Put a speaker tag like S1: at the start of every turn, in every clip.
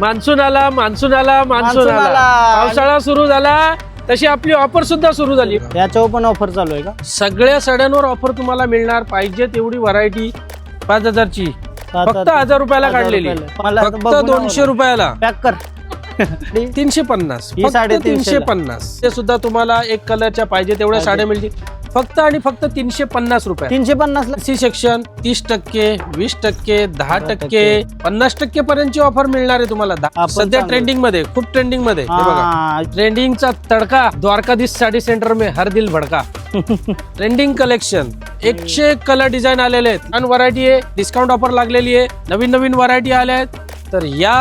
S1: Monsoon आला monsoon आला monsoon
S2: monsoon
S1: आला
S2: आला.
S1: पावसाळा सुरू झाला. तशी आपली ऑफर सुद्धा सुरू झाली.
S2: याच्यावर पण ऑफर चालू आहे का?
S1: सगळ्या साड्यांवर ऑफर तुम्हाला मिळणार. पाहिजे तेवढी व्हरायटी पाच हजारची. फक्त हजार रुपयाला काढलेली. फक्त दोनशे. रुपयाला.
S2: पॅक कर.
S1: तीनशे पन्नास.
S2: ही
S1: फक्त
S2: साडेतीनशेला.
S1: तीनशे पन्नास. ते सुद्धा तुम्हाला एक कलरच्या पाहिजे तेवढ्या. साड्या मिळतील. फक्त आणि फक्त तीनशे पन्नास रुपये.
S2: तीनशे पन्नास ला
S1: सी सेक्शन तीस टक्के वीस टक्के दहा टक्के पन्नास टक्के पर्यंतची ऑफर मिळणार आहे तुम्हाला. सध्या. ट्रेंडिंगमध्ये खूप
S2: ट्रेंडिंगमध्ये.
S1: ट्रेंडिंगचा तडका द्वारकाधीश साडी सेंटर में हर दिल भडका. ट्रेंडिंग कलेक्शन एकशे एक कलर डिझाईन आलेले आहेत. आणि व्हरायटी आहे. डिस्काउंट ऑफर लागलेली आहे. नवीन नवीन व्हरायटी आल्या आहेत. तर या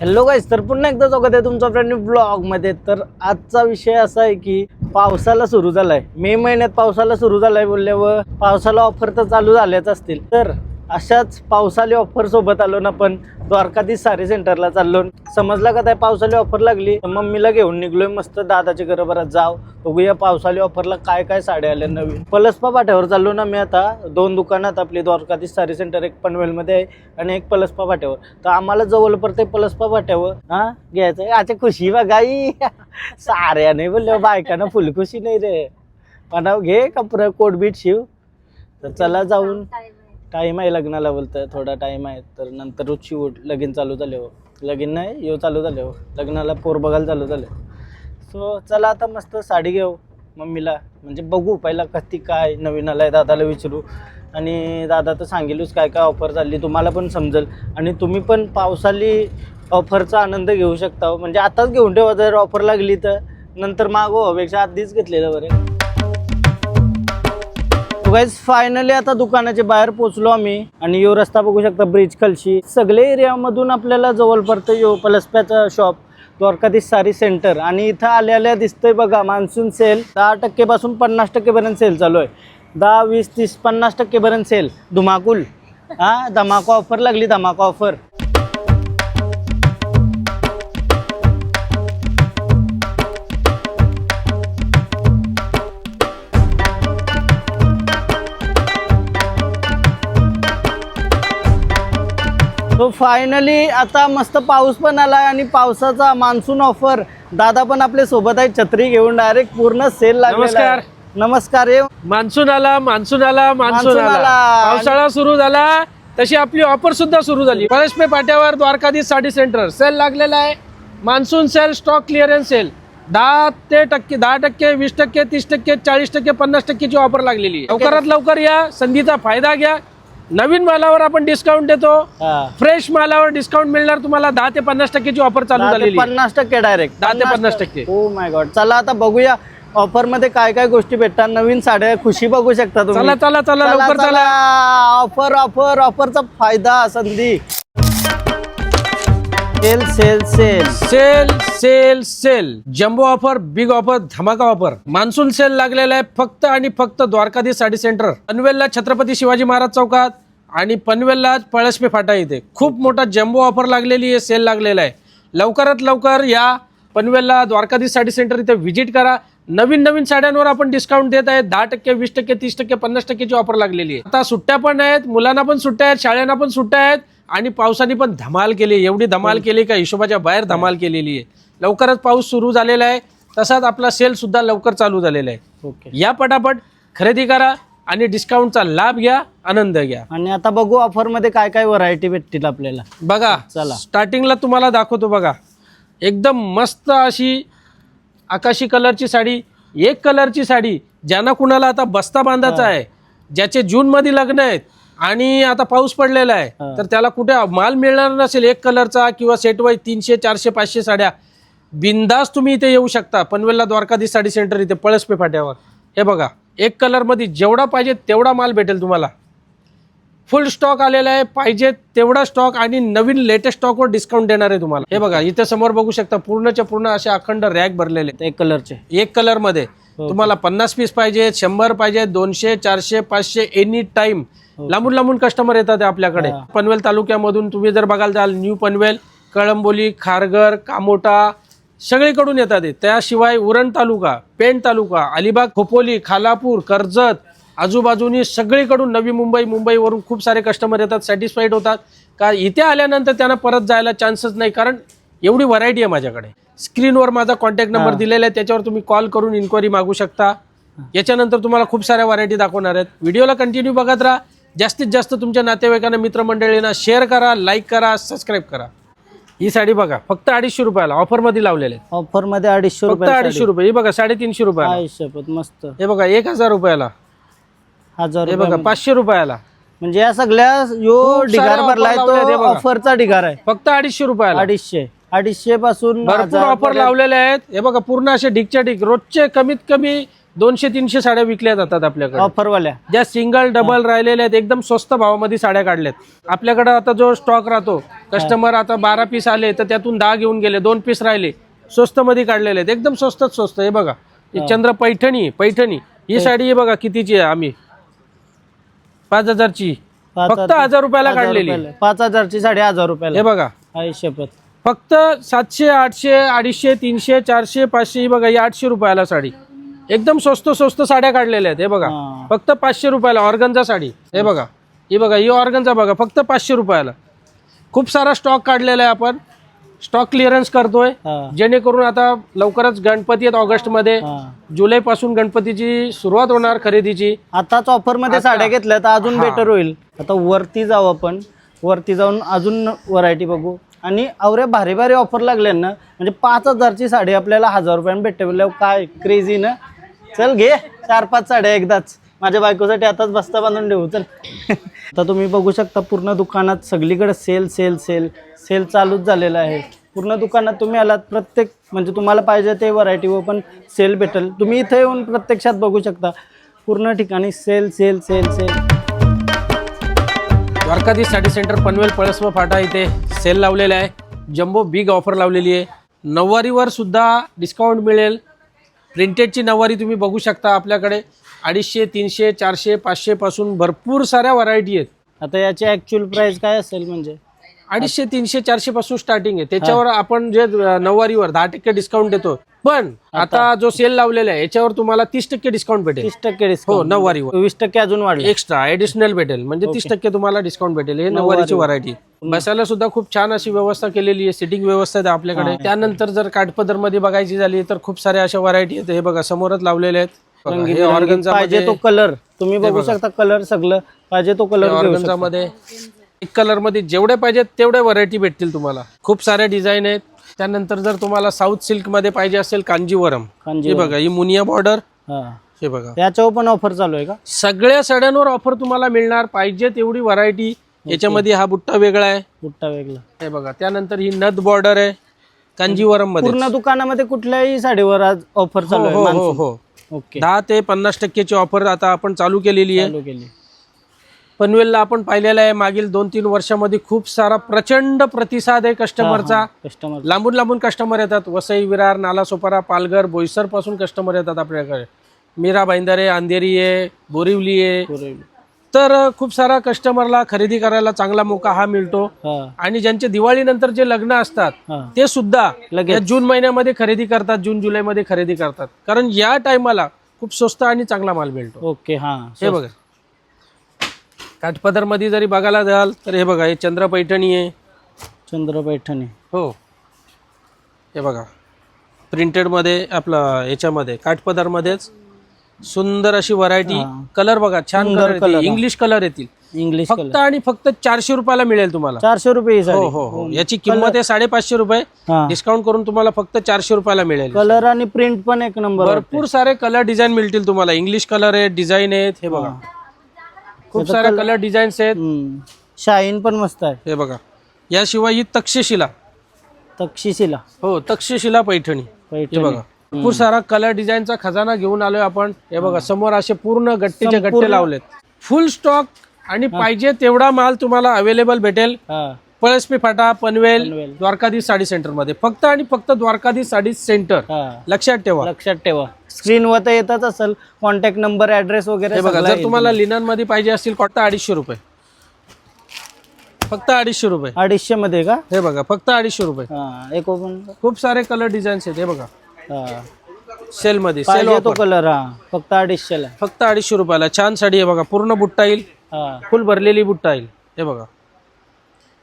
S2: हॅलो गाईस तर पुन्हा एकदा स्वागत आहे तुमचा फ्रेंड ब्लॉगमध्ये. तर आजचा विषय असा आहे की पावसाला सुरू झालाय. मे महिन्यात पावसाला सुरू झालाय बोलल्यावर पावसाला ऑफर तर चालू झाल्याच असतील. तर अशाच पावसाळी ऑफर सोबत आलो ना पण द्वारकाधीश सारी सेंटरला चाललो. समजला का त्या पावसाळी ऑफर लागली? मम्मीला घेऊन निघलोय मस्त दादाच्या घराबरात जाव बघूया पावसाळी ऑफरला काय काय साड्या आल्या नवीन. पलसपा पाट्यावर चाललो ना मी आता. दोन दुकानात आपली द्वारकाधीश सारी सेंटर एक पनवेलमध्ये आहे आणि एक पलसपा पाट्यावर तर आम्हाला जवळ पडते पलसपा पाट्यावर हा घ्यायचं अच्छा खुशी बघाई साऱ्या नाही बोलल्या बायकांना फुल खुशी नाही रे. पण घे कपडा कोट बीट शिव. तर चला जाऊन. टाईम आहे लग्नाला बोलतं थोडा टाईम आहे. तर नंतर शिव लगीन चालू झाले हो. लगीन नाही यो चालू झाले हो. लग्नाला पोर बघायला चालू झाले. सो चला आता मस्त साडी घेऊ मम्मीला. म्हणजे बघू पहिला कधी काय नवीन आलं आहे दादाला विचारू. आणि दादा तर सांगेलच काय काय ऑफर झाली तुम्हाला पण समजेल. आणि तुम्ही पण पावसाळी ऑफरचा आनंद घेऊ शकता हो. म्हणजे आताच घेऊन ठेवा जर ऑफर लागली तर. नंतर मागोपेक्षा हो, आधीच घेतलेलं बरं. गाईज फायनली आता दुकानाच्या बाहेर पोहोचलो आम्ही. आणि यो रस्ता बघू शकता ब्रिज कलशी सगळे एरियामधून आपल्याला जवळ पडतं यो पलस्प्याचा शॉप द्वारकाधीश सारी सेंटर आणि इथं आल्या आल्या दिसतंय बघा मान्सून सेल दहा टक्केपासून पन्नास टक्केपर्यंत सेल चालू आहे. दहा वीस तीस पन्नास टक्केपर्यंत सेल धुमाकूल. हा धमाका ऑफर लागली धमाका ऑफर तो फायनली आता मस्त पाऊस पण आलाय आणि पावसाचा मान्सून ऑफर दादा पण आपल्यासोबत आहे छत्री घेऊन डायरेक्ट पूर्ण सेल लागलेला आहे.
S1: नमस्कार.
S2: नमस्कार ये
S1: मान्सून आला मान्सून आला मान्सून
S2: मान्सून
S1: आला.
S2: आला.
S1: पावसाळा सुरू झाला. तशी आपली ऑफर सुद्धा सुरू झाली. पळसपे पाट्यावर द्वारकाधीश साडी सेंटर सेल लागलेला आहे. Monsoon sale stock clearance sale दहा ते टक्के दहा टक्के वीस टक्के तीस टक्के चाळीस टक्के पन्नास टक्केची ऑफर लागलेली आहे. लवकरात लवकर या. संधीचा फायदा घ्या. नवीन मालावर आपण डिस्काउंट देतो. फ्रेश मालावर डिस्काउंट मिळणार तुम्हाला दहा ते पन्नास टक्केची ऑफर चालू झालेली आहे.
S2: पन्नास टक्के डायरेक्ट
S1: दहा ते पन्नास टक्के.
S2: ओ माय गॉड चला आता बघूया ऑफरमध्ये काय काय गोष्टी भेटतात. नवीन साड्या खुशी बघू शकता तुम्ही.
S1: चला चला चला लवकर चला.
S2: ऑफर ऑफर ऑफरचा फायदा संधी. Sale sale sale.
S1: Sale sale sale. Jumbo offer big offer धमाका ऑफर. मान्सून सेल लागलेला आहे फक्त आणि फक्त द्वारकाधीश साडी सेंटर. पनवेलला छत्रपती शिवाजी महाराज चौकात आणि पनवेलला पळसपे फाटा इथे. खूप मोठा जम्बो ऑफर लागलेली आहे सेल लागलेला आहे. लवकरात लवकर या पनवेलला द्वारकाधीश साडी सेंटर इथे व्हिजिट करा. नवीन नवीन साड्यांवर आपण डिस्काउंट देत आहे. दहा टक्के वीस टक्के तीस टक्के पन्नास टक्केची ऑफर लागलेली आहे. आता सुट्ट्या पण आहेत मुलांना पण सुट्ट्या आहेत शाळांना पण सुट्ट्या आहेत. आणि पावसाने पण धमाल केली एवढी धमाल केली का हिशोबाच्या बाहेर धमाल केलेली आहे. लवकरच पाऊस सुरू झालेला आहे. तसाच आपला सेल सुद्धा लवकर चालू झालेला आहे.
S2: ओके.
S1: या पटापट खरेदी करा आणि डिस्काउंटचा लाभ घ्या आनंद घ्या.
S2: आणि आता बघू ऑफरमध्ये काय काय व्हरायटी भेटतील आपल्याला.
S1: बघा
S2: चला.
S1: स्टार्टिंगला तुम्हाला दाखवतो बघा. एकदम मस्त अशी आकाशी कलरची साडी एक कलरची साडी ज्यांना कुणाला आता बस्ता बांधायचा आहे ज्याचे जून मध्ये लग्न आहेत आणि आता पाऊस पडलेला आहे. तर त्याला कुठे माल मिळणार नसेल एक कलरचा किंवा सेट वाईज तीनशे चारशे पाचशे साड्या बिंदास तुम्ही इथे येऊ शकता पनवेलला द्वारकाधीश साडी सेंटर इथे पळसपे फाट्यावर हे बघा एक कलरमध्ये जेवढा पाहिजे तेवढा माल भेटेल तुम्हाला फुल स्टॉक आलेला आहे पाहिजे तेवढा स्टॉक आणि नवीन लेटेस्ट स्टॉकवर डिस्काउंट देणार आहे तुम्हाला हे बघा इथे समोर बघू शकता पूर्णच्या पूर्ण असे अखंड रॅक भरलेले आहेत.
S2: एक कलरचे
S1: एक कलरमध्ये
S2: हो.
S1: तुम्हाला पन्नास पीस पाहिजे शंभर पाहिजे दोनशे चारशे पाचशे एनी टाइम. लांबून लांबून कस्टमर येतात आपल्याकडे. पनवेल तालुक्यामधून तुम्ही जर बघाल जाल न्यू पनवेल कळंबोली खारघर कामोटा सगळीकडून येतात. त्याशिवाय उरण तालुका पेण तालुका अलिबाग खोपोली खालापूर कर्जत आजूबाजूनी सगळीकडून नवी मुंबई मुंबईवरून खूप सारे कस्टमर येतात सॅटिस्फाईड होतात का इथे आल्यानंतर त्यांना परत जायला चान्सच नाही कारण एवढी व्हरायटी आहे माझ्याकडे स्क्रीनवर माझा कॉन्टॅक्ट नंबर दिलेला आहे त्याच्यावर तुम्ही कॉल करून इन्क्वायरी मागू शकता. याच्यानंतर तुम्हाला खूप साऱ्या व्हरायटी दाखवणार आहेत. व्हिडिओला कंटिन्यू बघत राहा. जास्तीत जास्त तुमच्या नातेवाईकांना मित्रमंडळींना शेअर करा लाईक करा सबस्क्राईब करा. ही साडी बघा फक्त अडीचशे रुपयाला ऑफरमध्ये लावलेले आहेत.
S2: ऑफरमध्ये अडीचशे
S1: फक्त
S2: रुपये
S1: अडीचशे रुपये. ही बघा साडेतीनशे रुपयाला.
S2: आयुष्यपत मस्त.
S1: हे बघा एक हजार रुपयाला.
S2: हजार
S1: हे
S2: रुपये
S1: बघा पाचशे रुपयाला.
S2: म्हणजे या सगळ्या यो
S1: खूप
S2: ढिगार भरलाय
S1: offer लावल्यात हे
S2: तो
S1: बघा.
S2: ऑफरचा ढिगार आहे.
S1: फक्त अडीचशे रुपयाला.
S2: अडीचशे. अडीचशे पासून
S1: भरपूर ऑफर. लावलेले आहेत. हे बघा पूर्ण असे ढिकच्या ढिक रोजचे कमीत कमी दोनशे तीनशे साड्या विकल्या जातात आपल्याकडे.
S2: ऑफरवाल्या
S1: ज्या सिंगल डबल राहिलेल्या आहेत एकदम स्वस्त भावामध्ये साड्या काढल्यात. आपल्याकडे आता जो स्टॉक राहतो कस्टमर आता बारा पीस आले तर त्यातून दहा घेऊन गेले दोन पीस राहिले स्वस्त मध्ये काढलेले आहेत. एकदम स्वस्तच स्वस्त हे बघा. चंद्र पैठणी पैठणी. ही साडी हे बघा कितीची आहे आम्ही? पाच हजारची. फक्त हजार रुपयाला काढलेली.
S2: पाच हजारची साडे हजार रुपयाला.
S1: हे बघा.
S2: आयुष्यपत
S1: फक्त सातशे आठशे अडीचशे तीनशे चारशे पाचशे ही बघा ही आठशे रुपयाला साडी. एकदम स्वस्त स्वस्त साड्या काढलेल्या आहेत हे बघा.
S2: हा.
S1: फक्त पाचशे रुपयाला ऑर्गनचा साडी. हे बघा. ही बघा ही ऑर्गनचा बघा फक्त पाचशे रुपयाला. खूप सारा स्टॉक काढलेला आहे आपण. स्टॉक क्लिअरन्स करतोय.
S2: हा.
S1: जेणेकरून आता लवकरच गणपती आहेत ऑगस्टमध्ये.
S2: हा.
S1: जुलै पासून गणपतीची सुरुवात होणार खरेदीची.
S2: आताच ऑफरमध्ये साड्या घेतल्या तर अजून बेटर होईल. आता वरती जाऊ आपण. वरती जाऊन अजून व्हरायटी बघू. आणि अवऱ्या भारी भारी ऑफर लागल्या ना. म्हणजे पाच हजारची साडी आपल्याला हजार रुपयाने भेटते काय क्रेझी ना. चल घे चार पाच साड्या एकदाच. माझ्या बायकोसाठी आताच बस्ता बांधून ठेवू चल. आता तुम्ही बघू शकता पूर्ण दुकानात सगळीकडे सेल सेल सेल सेल चालूच झालेला आहे. पूर्ण दुकानात तुम्ही आलात प्रत्येक म्हणजे तुम्हाला पाहिजे ते व्हरायटीवर पण सेल भेटेल. तुम्ही इथे येऊन प्रत्यक्षात बघू शकता. पूर्ण ठिकाणी sale sale sale sale
S1: Dwarkadhish sari centre Panvel पळसवा फाटा इथे सेल लावलेला आहे. जम्बो बिग ऑफर लावलेली आहे. नऊवारीवर सुद्धा डिस्काउंट मिळेल. प्रिंटेडची नऊवारी तुम्ही बघू शकता आपल्याकडे. अडीचशे तीनशे चारशे पाचशे पासून भरपूर साऱ्या व्हरायटी आहेत.
S2: आता याची ॲक्च्युअल प्राइस काय असेल म्हणजे?
S1: अडीचशे तीनशे चारशे पासून स्टार्टिंग आहे. त्याच्यावर आपण जे नऊवारीवर दहा टक्के डिस्काउंट देतो पण आता जो सेल लावलेला आहे याच्यावर तुम्हाला तीस टक्के डिस्काउंट भेटेल.
S2: तीस टक्के
S1: हो
S2: डिस्काउंट
S1: नऊवारीवर
S2: वीस टक्के अजून वाढले.
S1: एक्स्ट्रा ऍडिशनल भेटेल. म्हणजे तीस टक्के तुम्हाला डिस्काउंट भेटेल. हे नऊवारीची व्हरायटी बसायला सुद्धा खूप छान अशी व्यवस्था केलेली आहे सिटिंग व्यवस्था आहे आपल्याकडे. त्यानंतर जर काठपदरमध्ये बघायची झाली तर खूप साऱ्या अशा व्हरायटी आहेत. हे बघा समोरच लावलेले आहेत. बघा, हे
S2: पाहिजे तो कलर तुम्ही बघू शकता कलर सगळं. पाहिजे तो कलर घेऊ
S1: ऑर्गन्झा
S2: शकता.
S1: मध्ये. एक कलरमध्ये जेवढे पाहिजेत तेवढे व्हरायटी भेटतील तुम्हाला. खूप साऱ्या डिझाईन आहेत. त्यानंतर जर तुम्हाला साऊथ सिल्कमध्ये पाहिजे असेल कांजीवरम. हे
S2: कांजीवरम.
S1: बघा ही मुनिया बॉर्डर.
S2: हा.
S1: हे बघा.
S2: याच्यावर पण ऑफर चालू आहे का?
S1: सगळ्या साड्यांवर ऑफर तुम्हाला मिळणार. पाहिजे तेवढी व्हरायटी याच्यामध्ये हा बुट्टा वेगळा आहे.
S2: बुट्टा वेगळा.
S1: हे बघा त्यानंतर ही नद बॉर्डर आहे. कांजीवरममध्ये
S2: पूर्ण दुकानामध्ये कुठल्याही साडीवर आज ऑफर चालू
S1: हो
S2: आहे
S1: हो हो
S2: मान्सून.
S1: हो.
S2: ओके.
S1: दहा ते पन्नास टक्क्याची ऑफर आता आपण चालू केलेली आहे.
S2: चालू केली.
S1: पनवेलला आपण पाहिलेलं आहे. मागील दोन तीन वर्षामध्ये खूप सारा प्रचंड प्रतिसाद आहे कस्टमरचा
S2: कस्टमर
S1: लांबून लांबून कस्टमर येतात. वसई विरार नालासोपारा पालघर बोईसरपासून कस्टमर येतात आपल्याकडे. मीरा भाईंदरे अंधेरी आहे बोरिवली आहे. तर खूप सारा कस्टमरला खरेदी करायला चांगला मोका हा मिळतो. आणि ज्यांचे दिवाळीनंतर जे लग्न असतात ते सुद्धा जून महिन्यामध्ये खरेदी करतात जून जुलैमध्ये खरेदी करतात. कारण या टायमाला खूप स्वस्त आणि चांगला माल मिळतो.
S2: ओके हा.
S1: हे बघा. काठपदरमध्ये जरी बघायला जाल तर हे बघा हे चंद्र पैठणी आहे.
S2: चंद्र पैठणी
S1: हो. हे बघा. प्रिंटेडमध्ये आपलं याच्यामध्ये काठपदर मध्येच सुंदर अशी व्हरायटी. कलर बघा छान
S2: सुंदर
S1: कलर
S2: color,
S1: येतील.
S2: हा.
S1: इंग्लिश कलर येतील.
S2: इंग्लिश
S1: फक्त आणि फक्त चारशे रुपयाला मिळेल तुम्हाला.
S2: चारशे रुपये ही
S1: हो हो हो. याची किंमत आहे साडेपाचशे रुपये.
S2: हा.
S1: डिस्काउंट करून तुम्हाला फक्त चारशे रुपयाला मिळेल.
S2: कलर आणि प्रिंट पण एक नंबर
S1: भरपूर सारे कलर डिझाईन मिळतील तुम्हाला. इंग्लिश कलर आहेत डिझाईन आहेत हे बघा. खूप सारे कलर डिझाईन्स आहेत.
S2: शाईन पण मस्त आहे.
S1: हे बघा. याशिवाय ही तक्षशिला.
S2: तक्षशिला.
S1: हो तक्षशिला पैठणी. हे
S2: पैठणी.
S1: बघा. भरपूर सारा कलर डिझाईनचा खजाना घेऊन आलोय आपण. हे बघा समोर असे पूर्ण गट्टेचे गट्टे लावलेत. फुल स्टॉक आणि पाहिजे तेवढा माल तुम्हाला अवेलेबल भेटेल. पळसपी फाटा पनवेल
S2: पनवेल.
S1: द्वारकाधीश साडी सेंटरमध्ये फक्त आणि फक्त द्वारकाधीश साडी सेंटर.
S2: हा.
S1: लक्षात ठेवा.
S2: लक्षात ठेवा. स्क्रीनवर तर येतच असेल. कॉन्टॅक्ट नंबर ऍड्रेस वगैरे
S1: हे बघा
S2: सगळं
S1: जर
S2: येईल.
S1: तुम्हाला लिननमध्ये पाहिजे असतील कॉटा अडीचशे रुपये. फक्त अडीचशे रुपये.
S2: अडीचशे मध्ये का?
S1: हे बघा फक्त अडीचशे रुपये.
S2: हा एक ओपन
S1: खूप सारे कलर डिझाईन्स आहेत हे बघा. सेल मध्ये सेल
S2: पाहिजे तो
S1: ऑफर
S2: कलर हा. फक्त अडीचशेला.
S1: फक्त अडीचशे रुपयाला. छान साडी आहे बघा पूर्ण बुट्टा येईल.
S2: हा.
S1: फुल भरलेली बुट्टा येईल. हे बघा.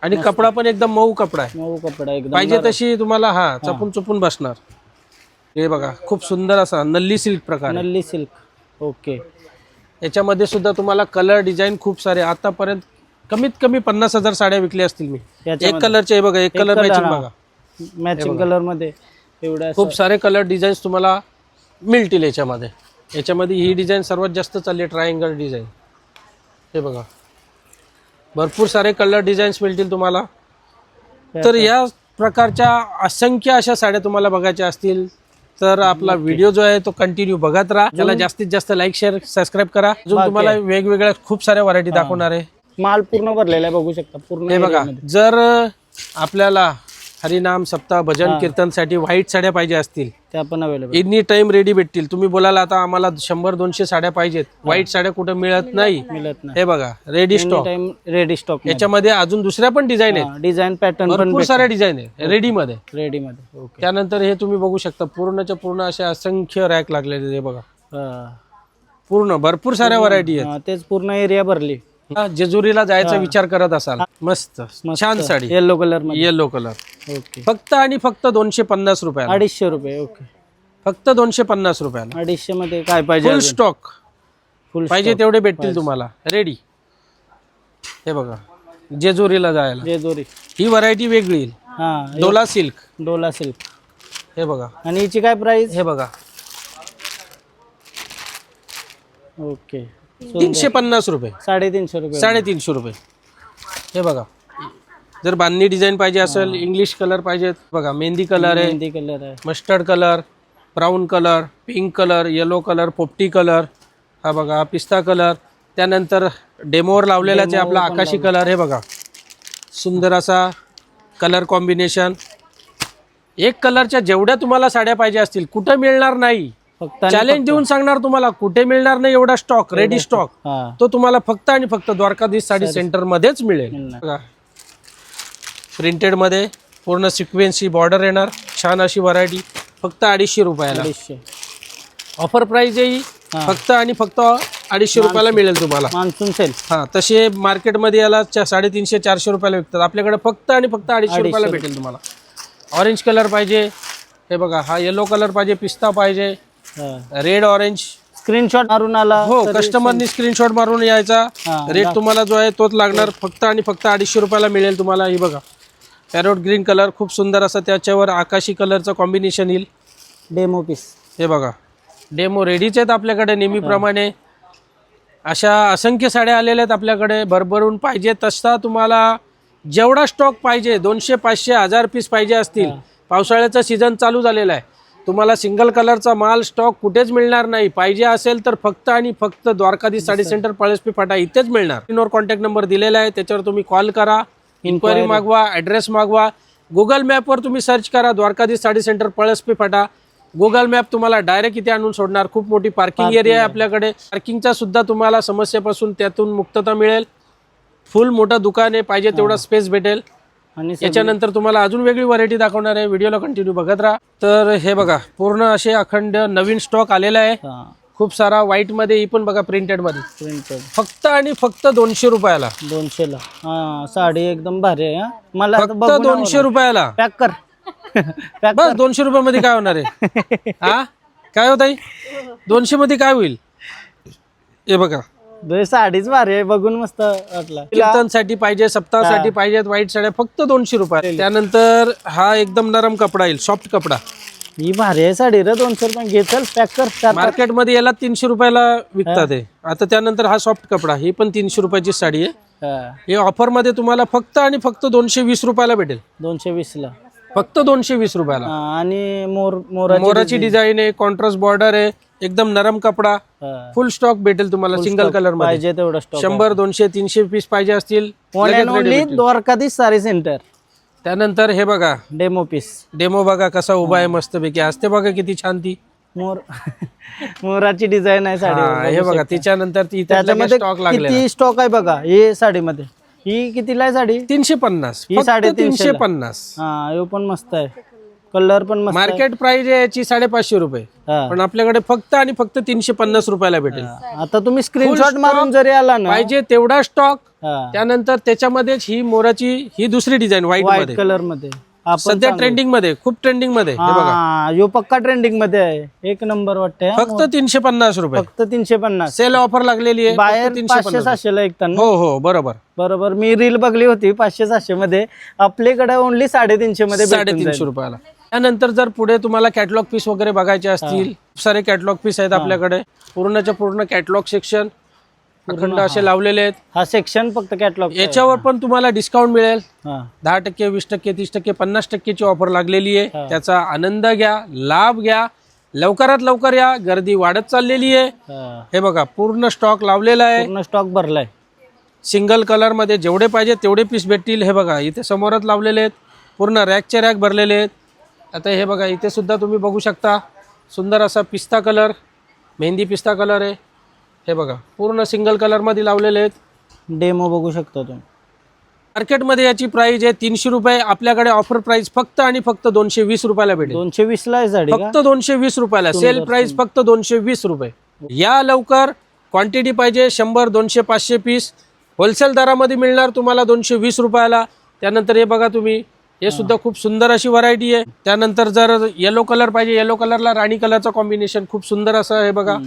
S1: आणि कपडा पण एकदम मऊ कपडा आहे.
S2: मऊ कपडा एकदम
S1: पाहिजे तशी तुम्हाला हा चपून चुपून बसणार. हे बघा खूप सुंदर असा नल्ली सिल्क प्रकार आहे.
S2: नल्ली सिल्क. ओके.
S1: याच्यामध्ये सुद्धा तुम्हाला कलर डिझाईन खूप सारे आतापर्यंत कमीत कमी पन्नास हजार साड्या विकल्या असतील मी. एक
S2: याच्यामध्ये.
S1: कलरचे हे बघा एक कलर
S2: color
S1: मॅचिंग
S2: हा.
S1: बघा.
S2: मॅचिंग कलरमध्ये एवढ्या
S1: खूप सारे कलर डिझाईन्स तुम्हाला मिळतील याच्यामध्ये. याच्यामध्ये ही डिझाईन सर्वात जास्त चालली ट्रायंगल डिझाईन. हे बघा. भरपूर सारे कलर डिझाईन्स मिळतील तुम्हाला. तर या प्रकारच्या असंख्य अशा साड्या तुम्हाला बघायच्या असतील तर आपला व्हिडिओ जो आहे तो कंटिन्यू बघत राहा. त्याला जास्तीत जास्त लाईक शेअर सबस्क्राईब करा. अजून तुम्हाला वेगवेगळ्या खूप साऱ्या व्हरायटी दाखवणार आहे.
S2: माल पूर्ण भरलेला आहे बघू शकता. पूर्ण
S1: हे बघा. जर आपल्याला हरिनाम सप्ताह भजन कीर्तनसाठी व्हाईट साड्या पाहिजे असतील.
S2: त्या पण अवेलेबल
S1: एनी टाइम रेडी भेटतील. तुम्ही बोलाल आता आम्हाला शंभर दोनशे साड्या पाहिजेत. व्हाईट साड्या कुठे मिळत नाही.
S2: मिळत नाही.
S1: हे बघा ready stock
S2: time ready stock
S1: याच्यामध्ये अजून दुसऱ्या पण डिझाईन आहेत.
S2: डिझाईन पॅटर्न
S1: भरपूर साऱ्या डिझाईन आहे रेडी मध्ये.
S2: रेडी मध्ये. ओके
S1: त्यानंतर हे तुम्ही बघू शकता पूर्णच्या पूर्ण अशा असंख्य रॅक लागलेले हे बघा. पूर्ण भरपूर साऱ्या व्हरायटी आहेत.
S2: तेच पूर्ण एरिया भरली.
S1: जेजुरीला जायचा विचार करत असाल. मस्त. छान sari.
S2: Yellow colour
S1: yellow colour
S2: okay
S1: फक्त आणि फक्त दोनशे पन्नास रुपयाला.
S2: अडीचशे रुपये ओके
S1: फक्त दोनशे पन्नास रुपयाला.
S2: अडीचशे मध्ये काय पाहिजे
S1: फुल स्टॉक
S2: फुल
S1: पाहिजे तेवढे भेटतील तुम्हाला. रेडी हे बघा. जेजुरीला जायला.
S2: जेजोरी.
S1: ही व्हरायटी वेगळी. येईल.
S2: हा
S1: डोला सिल्क.
S2: डोला सिल्क.
S1: हे बघा.
S2: आणि हिची काय प्राइस
S1: हे बघा.
S2: ओके
S1: तीनशे पन्नास रुपये.
S2: साडेतीनशे रुपये.
S1: साडेतीनशे रुपये. हे बघा. जर बांधणी डिझाईन पाहिजे असेल इंग्लिश कलर पाहिजेत बघा मेहंदी कलर आहे
S2: मेहंदी कलर आहे.
S1: Mustard colour brown colour pink colour yellow colour पोपटी कलर हा बघा पिस्ता कलर त्यानंतर डेमोवर लावलेलाच आहे आपला आकाशी कलर हे बघा. सुंदर असा कलर कॉम्बिनेशन एक कलरच्या जेवढ्या तुम्हाला साड्या पाहिजे असतील कुठं मिळणार नाही.
S2: फक्त
S1: चॅलेंज देऊन सांगणार तुम्हाला कुठे मिळणार नाही एवढा स्टॉक रेडी स्टॉक तो तुम्हाला फक्त आणि फक्त द्वारकाधीश साडी सेंटर मध्येच मिळेल. प्रिंटेडमध्ये पूर्ण सिक्वेन्सी बॉर्डर येणार. छान अशी व्हरायटी फक्त अडीचशे रुपयाला. ऑफर प्राइस येईल
S2: हा.
S1: फक्त आणि फक्त अडीचशे रुपयाला मिळेल तुम्हाला.
S2: मान्सून सेल
S1: हा तसे मार्केटमध्ये याला साडेतीनशे चारशे रुपयाला विकतात. आपल्याकडे फक्त आणि फक्त अडीचशे रुपयाला भेटेल तुम्हाला. ऑरेंज कलर पाहिजे. हे बघा हा येलो कलर पाहिजे पिस्ता पाहिजे. रेड ऑरेंज
S2: स्क्रीनशॉट मारून आला
S1: हो कस्टमरनी स्क्रीनशॉट मारून यायचा. रेट तुम्हाला जो आहे तोच लागणार. फक्त आणि फक्त अडीचशे रुपयाला मिळेल तुम्हाला. ही बघा. पॅरोट ग्रीन कलर खूप सुंदर असा त्याच्यावर आकाशी कलरचं कॉम्बिनेशन येईल.
S2: डेमो पीस
S1: हे बघा. डेमो रेडीच आहेत आपल्याकडे नेहमीप्रमाणे. अशा असंख्य साड्या आलेल्या आहेत आपल्याकडे. भरभरून पाहिजे तसा तुम्हाला जेवढा स्टॉक पाहिजे दोनशे पाचशे हजार पीस पाहिजे असतील. पावसाळ्याचा सीझन चालू झालेला आहे. तुम्हाला सिंगल कलरचा माल स्टॉक कुठेच मिळणार नाही. पाहिजे असेल तर फक्त आणि फक्त द्वारकाधीश साडी सेंटर पळसपी फाटा इथेच मिळणार. स्क्रीनवर कॉन्टॅक्ट नंबर दिलेला आहे त्याच्यावर तुम्ही कॉल करा इन्क्वायरी मागवा ॲड्रेस मागवा. गुगल मॅपवर तुम्ही सर्च करा Dwarkadhish sari centre Palaspe Phata. Google map तुम्हाला डायरेक्ट इथे आणून सोडणार. खूप मोठी पार्किंग एरिया आहे आपल्याकडे. पार्किंगचा सुद्धा तुम्हाला समस्येपासून त्यातून मुक्तता मिळेल. फुल मोठं दुकान आहे पाहिजे तेवढा स्पेस भेटेल.
S2: आणि
S1: याच्यानंतर तुम्हाला अजून वेगळी व्हरायटी दाखवणार आहे. व्हिडिओला कंटिन्यू बघत राहा. तर हे बघा पूर्ण असे अखंड नवीन स्टॉक आलेला आहे.
S2: हा.
S1: खूप सारा व्हाईटमध्ये ही पण बघा प्रिंटेडमध्ये.
S2: प्रिंटेड
S1: फक्त आणि फक्त दोनशे रुपयाला.
S2: दोनशे ला हा साडी एकदम भारी आहे हा. मला आता
S1: फक्त
S2: बघून
S1: दोनशे रुपयाला.
S2: पॅक कर. पॅक
S1: बस दोनशे रुपयामध्ये काय होणार आहे? हा? काय होत आहे दोनशे मध्ये काय होईल? हे बघा.
S2: दे साडीच भारी आहे बघून मस्त वाटला.
S1: कीर्तनसाठी पाहिजे सप्ताहासाठी पाहिजेत वाईट साड्या फक्त दोनशे रुपये. त्यानंतर हा एकदम नरम कपडा येईल सॉफ्ट कपडा.
S2: ही भारी आहे साडी रे दोनशे रुपये घे चल पॅक कर चार
S1: मार्केटमध्ये याला तीनशे रुपयाला विकतात हे. आता त्यानंतर हा सॉफ्ट कपडा ही पण तीनशे रुपयाची साडी आहे.
S2: हा,
S1: हे ऑफरमध्ये तुम्हाला फक्त आणि फक्त दोनशे वीस रुपयाला भेटेल.
S2: दोनशे वीस ला.
S1: फक्त दोनशे वीस रुपयाला.
S2: हा, आणि मोर मोराची
S1: मोराची डिझाईन आहे कॉन्ट्रास्ट बॉर्डर आहे. एकदम नरम कपडा. फुल स्टॉक भेटेल तुम्हाला सिंगल कलर
S2: पाहिजे तेवढा स्टॉक
S1: शंभर दोनशे तीनशे पीस पाहिजे असतील.
S2: द्वारकाधीश साडी सेंटर
S1: त्यानंतर हे बघा
S2: डेमो पीस
S1: डेमो बघा कसा उभा आहे मस्तपैकी. असते बघा किती छान ती.
S2: मोर मोराची डिझाईन आहे साडी.
S1: हा, बघा तिच्यानंतर ती
S2: त्याच्यामध्ये
S1: स्टॉक लागले
S2: किती स्टॉक आहे बघा हे साडीमध्ये. ही कितीला आहे साडी?
S1: तीनशे पन्नास
S2: ही साडेतीनशे
S1: तीनशे. पन्नास.
S2: हे पण मस्त आहे. कलर पण मस्त आहे.
S1: मार्केट प्राइस आहे याची साडेपाचशे रुपये.
S2: हा.
S1: पण आपल्याकडे फक्त आणि फक्त तीनशे पन्नास रुपयाला भेटेल.
S2: आता तुम्ही स्क्रीनशॉट मारून जरी आला ना
S1: पाहिजे तेवढा स्टॉक त्यानंतर त्याच्यामध्येच ही मोराची ही दुसरी डिझाइन व्हाईट
S2: व्हाईटमध्ये. कलरमध्ये.
S1: सध्या ट्रेंडिंगमध्ये खूप ट्रेंडिंगमध्ये. हे बघा.
S2: हा यो पक्का ट्रेंडिंगमध्ये आहे. एक नंबर वाटतंय हा.
S1: फक्त तीनशे पन्नास रुपये.
S2: फक्त तीनशे पन्नास.
S1: सेल ऑफर लागलेली आहे
S2: बाहेर
S1: फक्त तीनशे
S2: पाचशे
S1: पन्नास
S2: सातशेला ऐकताना
S1: हो हो बरोबर.
S2: बरोबर. मी रील बघली होती पाचशे सातशे मध्ये. आपल्याकडे ओनली साडेतीनशे मध्ये भेटून
S1: साडेतीनशे
S2: जाईल.
S1: रुपयाला. त्यानंतर जर पुढे तुम्हाला कॅटलॉग पीस वगैरे बघायचे असतील खूप सारे कॅटलॉग पीस आहेत आपल्याकडे. पूर्णच्या पूर्ण कॅटलॉग सेक्शन अखंड असे लावलेले आहेत.
S2: हा सेक्शन फक्त कॅटलॉग
S1: याच्यावर पण तुम्हाला डिस्काउंट मिळेल. दहा टक्के वीस टक्के तीस टक्के पन्नास टक्केची ऑफर लागलेली आहे. त्याचा आनंद घ्या लाभ घ्या. लवकरात लवकर या. गर्दी वाढत चाललेली आहे.
S2: हा.
S1: हे बघा पूर्ण स्टॉक लावलेला आहे.
S2: पूर्ण स्टॉक भरलाय.
S1: सिंगल कलरमध्ये जेवढे पाहिजे तेवढे पीस भेटतील. हे बघा इथे समोरच लावलेले आहेत. पूर्ण रॅकचे रॅक भरलेले आहेत. आता हे बघा इथे सुद्धा तुम्ही बघू शकता सुंदर असा पिस्ता कलर मेहंदी पिस्ता कलर आहे. हे बघा पूर्ण सिंगल कलरमध्ये लावलेले आहेत.
S2: डेमो बघू शकता तुम्ही.
S1: मार्केटमध्ये याची प्राइस आहे तीनशे रुपये आपल्याकडे ऑफर प्राइस फक्त आणि फक्त दोनशे वीस रुपयाला भेटेल.
S2: दोनशे वीस ला
S1: फक्त दोनशे वीस रुपयाला सेल प्राइस फक्त दोनशे वीस रुपये. या लवकर क्वांटिटी पाहिजे शंभर दोनशे पाचशे पीस. होलसेल दरामध्ये मिळणार तुम्हाला दोनशे वीस रुपयाला. त्यानंतर हे बघा तुम्ही हे सुद्धा खूप सुंदर अशी व्हरायटी आहे. त्यानंतर जर येलो कलर पाहिजे येलो कलरला राणी कलरचं कॉम्बिनेशन खूप सुंदर असं आहे बघा.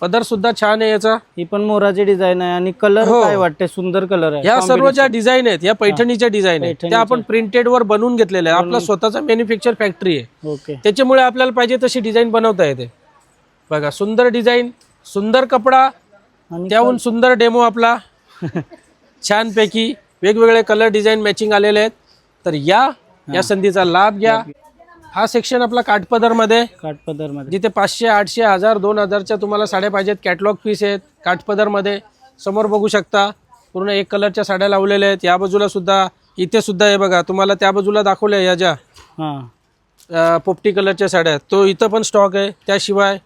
S1: पदर सुद्धा छान आहे याचा.
S2: ही पण मोराची डिझाईन आहे आणि कलर
S1: हो.
S2: काय वाटते सुंदर कलर आहे.
S1: या सर्व ज्या डिझाईन आहेत या पैठणीच्या डिझाईन आहेत त्या
S2: पैठणीच्या.
S1: आपण प्रिंटेड वर बनवून घेतलेल्या आहे आपला स्वतःचा मॅन्युफॅक्चर फॅक्टरी आहे.
S2: ओके
S1: त्याच्यामुळे आपल्याला पाहिजे तशी डिझाईन बनवता येते. बघा सुंदर डिझाईन सुंदर कपडा
S2: आणि
S1: त्याहून सुंदर डेमो आपला. छानपैकी वेगवेगळे कलर डिझाईन मॅचिंग आलेले आहेत. तर या या संधीचा लाभ घ्या. हा सेक्शन आपला काठपदरमध्ये.
S2: काठपदरमध्ये
S1: जिथे पाचशे आठशे हजार दोन हजारच्या तुम्हाला साड्या पाहिजेत. कॅटलॉग पीस आहेत काठपदरमध्ये. समोर बघू शकता पूर्ण एक कलरच्या साड्या लावलेल्या आहेत. या बाजूला सुद्धा इथे सुद्धा हे बघा तुम्हाला त्या बाजूला दाखवल्या या ज्या
S2: हा.
S1: पोपटी कलरच्या साड्या तो इथं पण स्टॉक आहे. त्याशिवाय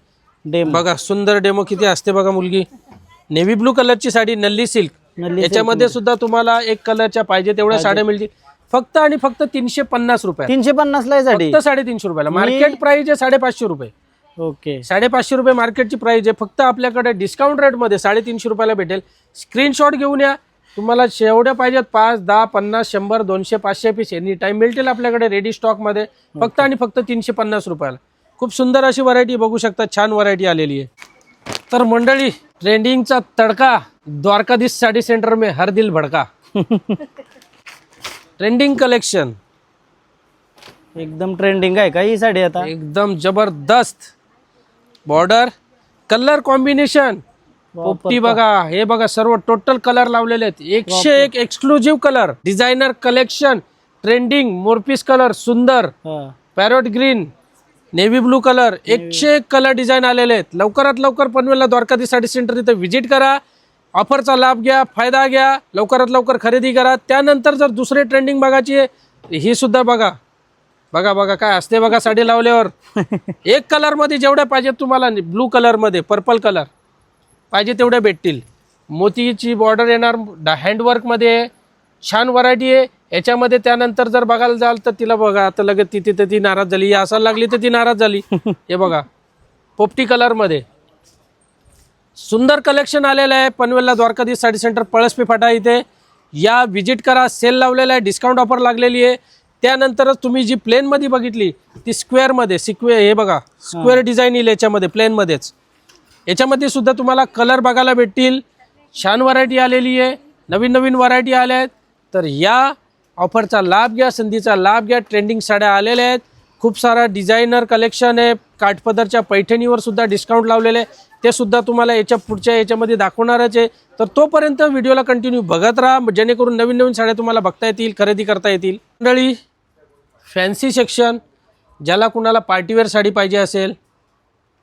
S2: डेमो.
S1: बघा सुंदर डेमो किती असते बघा मुलगी. नेव्ही ब्लू कलरची साडी नल्ली सिल्क याच्यामध्ये सुद्धा तुम्हाला एक कलरच्या पाहिजे तेवढ्या साड्या मिळतील. फक्त आणि फक्त तीनशे पन्नास रुपये.
S2: तीनशे पन्नास ला
S1: फक्त साडेतीनशे रुपयाला. मार्केट प्राइस आहे साडेपाचशे रुपये.
S2: ओके.
S1: साडेपाचशे रुपये मार्केटची प्राइस आहे. फक्त आपल्याकडे डिस्काउंट रेटमध्ये साडेतीनशे रुपयाला भेटेल. स्क्रीनशॉट घेऊन या. तुम्हाला जेवढ्या पाहिजेत पाच दहा पन्नास शंभर दोनशे पाचशे पीस एनी टाइम मिळतील आपल्याकडे रेडी स्टॉकमध्ये फक्त आणि फक्त तीनशे पन्नास रुपयाला. खूप सुंदर अशी व्हरायटी बघू शकता छान व्हरायटी आलेली आहे. तर मंडळी ट्रेंडिंगचा तडका द्वारकाधीश साडी सेंटर में हर दिल भडका. ट्रेंडिंग कलेक्शन
S2: एकदम ट्रेंडिंग आहे का ही साडी आता?
S1: एकदम जबरदस्त. बॉर्डर कलर कॉम्बिनेशन पोपटी बघा हे बघा सर्व टोटल कलर लावलेले आहेत. एकशे एक exclusive colour designer collection trending मोरपीस colour सुंदर. Parrot green navy blue colour एकशे एक कलर डिझाईन आलेले आहेत. लवकरात लवकर पनवेलला द्वारकाधी साडी सेंटर तिथे व्हिजिट करा. ऑफरचा लाभ घ्या फायदा घ्या लवकरात लवकर खरेदी करा. त्यानंतर जर दुसरे ट्रेंडिंग बघायची आहे ही सुद्धा बघा. बघा बघा काय असते बघा साडी लावल्यावर. एक कलरमध्ये जेवढ्या पाहिजेत तुम्हाला ब्लू कलरमध्ये पर्पल कलर पाहिजे तेवढ्या भेटतील. मोतीची बॉर्डर येणार हँडवर्कमध्ये आहे. छान व्हरायटी आहे. याच्यामध्ये त्यानंतर जर बघायला जाल तर तिला बघा आता लगेच तिथे ती नाराज झाली. असायला लागली तर ती नाराज झाली. हे बघा पोपटी कलरमध्ये सुंदर कलेक्शन आलेलं आहे. पनवेलला द्वारकाधीश साडी सेंटर पळसपी फाटा इथे. या व्हिजिट करा सेल लावलेला आहे डिस्काउंट ऑफर लागलेली आहे. त्यानंतरच तुम्ही जी प्लेनमध्ये बघितली ती स्क्वेअरमध्ये सिक्वे हे बघा स्क्वेअर डिझाईन येईल याच्यामध्ये प्लेनमध्येच याच्यामध्ये सुद्धा तुम्हाला कलर बघायला भेटतील. छान व्हरायटी आलेली आहे. नवीन नवीन व्हरायटी आल्या आहेत. तर या ऑफरचा लाभ घ्या संधीचा लाभ घ्या. ट्रेंडिंग साड्या आलेल्या आहेत. खूप सारा डिझायनर कलेक्शन आहे. काठपदरच्या पैठणीवर सुद्धा डिस्काउंट लावलेले आहे. ते सुद्धा तुम्हाला याच्या पुढच्या याच्यामध्ये दाखवणारच आहे. तर तोपर्यंत व्हिडिओला कंटिन्यू बघत राहा. जेणेकरून नवीन नवीन साड्या तुम्हाला बघता येतील खरेदी करता येतील. मंडळी फॅन्सी सेक्शन ज्याला कुणाला पार्टीवेअर साडी पाहिजे असेल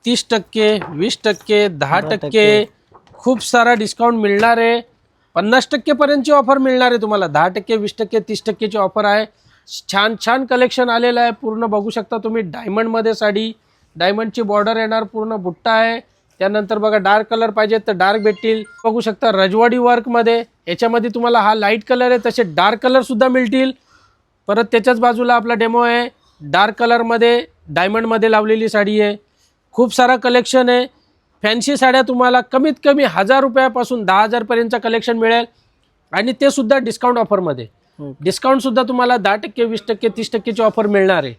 S1: तीस टक्के वीस टक्के दहा टक्के खूप सारा डिस्काउंट मिळणार आहे. पन्नास टक्केपर्यंतची ऑफर मिळणार आहे तुम्हाला. दहा टक्के वीस टक्के तीस टक्केची ऑफर आहे. छान छान कलेक्शन आलेलं आहे. पूर्ण बघू शकता तुम्ही. डायमंडमध्ये साडी डायमंडची बॉर्डर येणार पूर्ण बुट्टा आहे. त्यानंतर बघा डार्क कलर पाहिजे तर डार्क भेटतील. बघू शकता रजवाडी वर्कमध्ये याच्यामध्ये तुम्हाला हा लाइट कलर आहे तसे डार्क कलरसुद्धा मिळतील. परत त्याच्याच बाजूला आपला डेमो आहे. डार्क कलरमध्ये डायमंडमध्ये लावलेली साडी आहे. खूप सारा कलेक्शन आहे. फॅन्सी साड्या तुम्हाला कमीत कमी हजार रुपयापासून दहा हजारपर्यंतचं कलेक्शन मिळेल. आणि ते सुद्धा डिस्काउंट ऑफरमध्ये डिस्काउंटसुद्धा तुम्हाला दहा टक्के वीस टक्के तीस टक्केची ऑफर मिळणार आहे.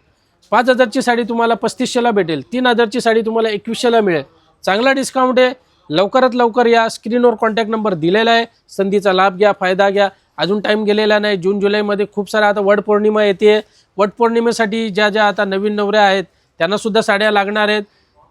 S1: पाच हजारची साडी तुम्हाला पस्तीसशेला भेटेल. तीन हजारची साडी तुम्हाला एकवीसशेला मिळेल. चांगला डिस्काउंट आहे. लवकरात लवकर या स्क्रीनवर कॉन्टॅक्ट नंबर दिलेला आहे. संधीचा लाभ घ्या फायदा घ्या. अजून टाईम गेलेला नाही. जून जुलैमध्ये खूप सारा आता वटपौर्णिमा येते. आहे पौर्णिमेसाठी ज्या ज्या आता नवीन नवऱ्या आहेत त्यांनासुद्धा साड्या लागणार आहेत.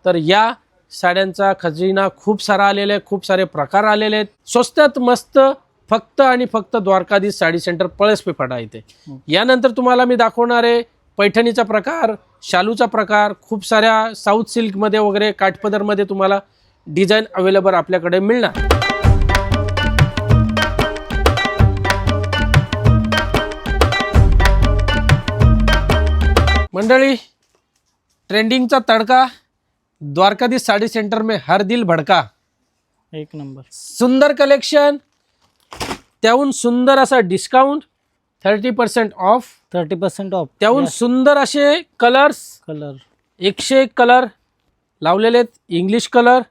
S1: तर या साड्यांचा खजिना खूप सारा आलेला आहे. खूप सारे प्रकार आलेले आहेत. स्वस्तात मस्त फक्त आणि फक्त द्वारकाधीश साडी सेंटर पळस पेफाटा इथे. यानंतर तुम्हाला मी दाखवणार आहे पैठणीचा प्रकार शालूचा प्रकार खूप साऱ्या साऊथ सिल्कमध्ये वगैरे काठपदरमध्ये तुम्हाला डिझाईन अवेलेबल आपल्याकडे मिळणार. मंडळी ट्रेंडिंगचा तडका द्वारकाधीश साडी सेंटर में हर दिल भडका.
S2: एक नंबर.
S1: सुंदर कलेक्शन त्याहून सुंदर असा discount thirty percent off
S2: thirty percent off
S1: त्याहून सुंदर असे कलर्स
S2: कलर
S1: एकशे एक कलर लावलेले आहेत. English colour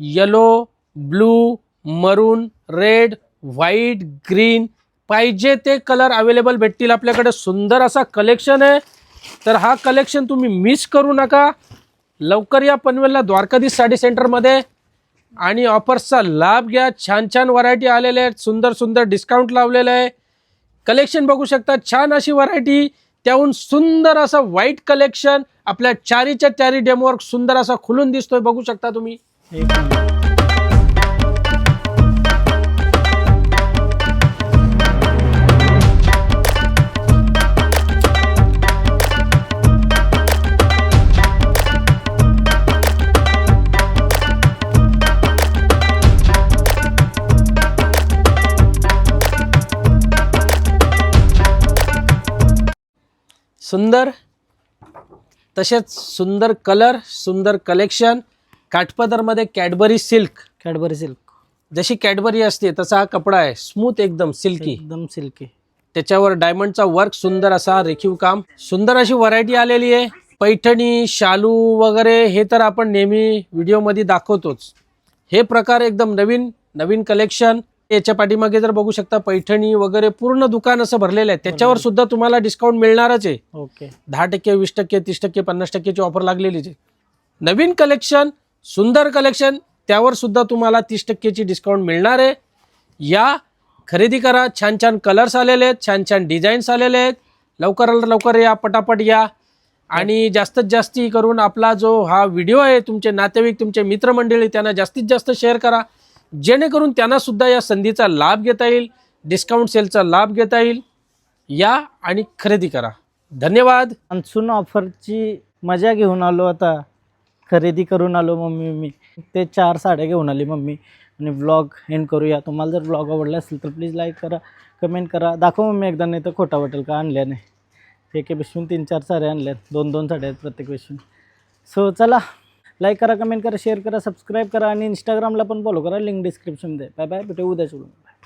S1: yellow blue maroon red white green पाहिजे ते कलर अवेलेबल भेटतील आपल्याकडे. सुंदर असा कलेक्शन आहे. तर हा कलेक्शन तुम्ही मिस करू नका. लवकर या पनवेलला द्वारकाधीश साडी सेंटरमध्ये आणि ऑफर्सचा लाभ घ्या. छान छान व्हरायटी आलेल्या आहेत. सुंदर सुंदर डिस्काउंट लावलेलं आहे. कलेक्शन बघू शकता. छान अशी व्हरायटी त्याहून सुंदर असं व्हाईट कलेक्शन आपल्या चारीच्या चारी डेमवर सुंदर असा खुलून दिसतोय. बघू शकता तुम्ही. सुंदर तसेच सुंदर कलर सुंदर कलेक्शन काठपदरमध्ये कॅडबरी सिल्क.
S2: Cadbury silk.
S1: जशी कॅडबरी असते तसा हा कपडा आहे स्मूथ एकदम सिल्की.
S2: एकदम सिल्की.
S1: त्याच्यावर डायमंडचा वर्क सुंदर असा रेखीव काम. सुंदर अशी व्हरायटी आलेली आहे. पैठणी शालू वगैरे हे तर आपण नेहमी व्हिडिओमध्ये दाखवतोच. हे प्रकार एकदम नवीन नवीन कलेक्शन. याच्या पाठीमागे जर बघू शकता पैठणी वगैरे पूर्ण दुकान असं भरलेलं आहे. त्याच्यावर सुद्धा तुम्हाला डिस्काउंट मिळणारच आहे.
S2: ओके.
S1: दहा टक्के वीस टक्के तीस टक्के पन्नास टक्केची ऑफर लागलेलीच आहे. नवीन कलेक्शन सुंदर कलेक्शन त्यावर सुद्धा तुम्हाला तीस टक्केची डिस्काउंट मिळणार आहे. या खरेदी करा. छान छान कलर्स आलेले आहेत छान छान डिझाईन्स आलेले आहेत. लवकर लवकर या पटापट या. आणि जास्तीत जास्ती करून आपला जो हा व्हिडिओ आहे तुमचे नातेवाईक तुमचे मित्रमंडळी त्यांना जास्तीत जास्त शेअर करा. जेणेकरून त्यांना सुद्धा या संधीचा लाभ घेता येईल डिस्काउंट सेलचा लाभ घेता येईल. या आणि खरेदी करा. धन्यवाद.
S2: मान्सून ऑफरची मजा घेऊन आलो आता. खरेदी करून आलो मम्मी मी ते चार साड्या घेऊन आली मम्मी. आणि ब्लॉग एंड करूया. तुम्हाला जर ब्लॉग आवडला असेल तर प्लीज लाईक करा कमेंट करा. दाखव मम्मी एकदा नाही तर खोटा वाटेल का? आणल्या नाही. एके पिशवून तीन चार साड्या आणल्यात. दोन दोन साड्या आहेत प्रत्येक पिशवून. सो चला. लाईक करा कमेंट करा शेअर करा सबस्क्राईब करा आणि इंस्टाग्रामला पण फॉलो करा. लिंक डिस्क्रिप्शनमध्ये बाय बाय भेटू उद्या सोडून बाय